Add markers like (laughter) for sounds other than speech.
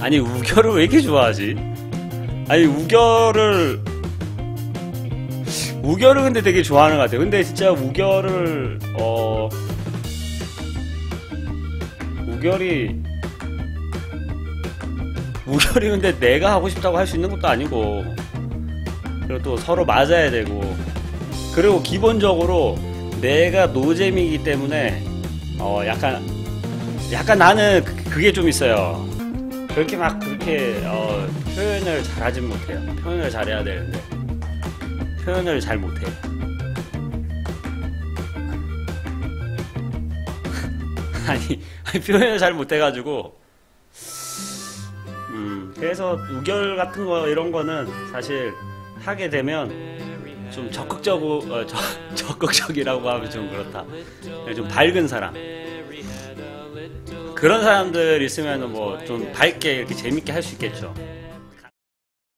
아니 우결을 왜 이렇게 좋아하지? 아니 우결을 우결을 근데 되게 좋아하는 것 같아요. 근데 진짜 우결을 어 우결이 우결이 근데 내가 하고 싶다고 할 수 있는 것도 아니고 그리고 또 서로 맞아야 되고 그리고 기본적으로 내가 노잼이기 때문에 어 약간 약간 나는 그- 그게 좀 있어요. 그렇게 막 그렇게 어, 표현을 잘하진 못해요. 표현을 잘해야 되는데 표현을 잘 못해. (laughs) 아니, 아니, 표현을 잘 못해가지고 음 그래서 우결 같은 거 이런 거는 사실 하게 되면 좀 적극적으로 어, 저- (laughs) 적극적이라고 하면 좀 그렇다. 좀 밝은 사람. 그런 사람들 있으면 뭐 좀 밝게 이렇게 재밌게 할 수 있겠죠.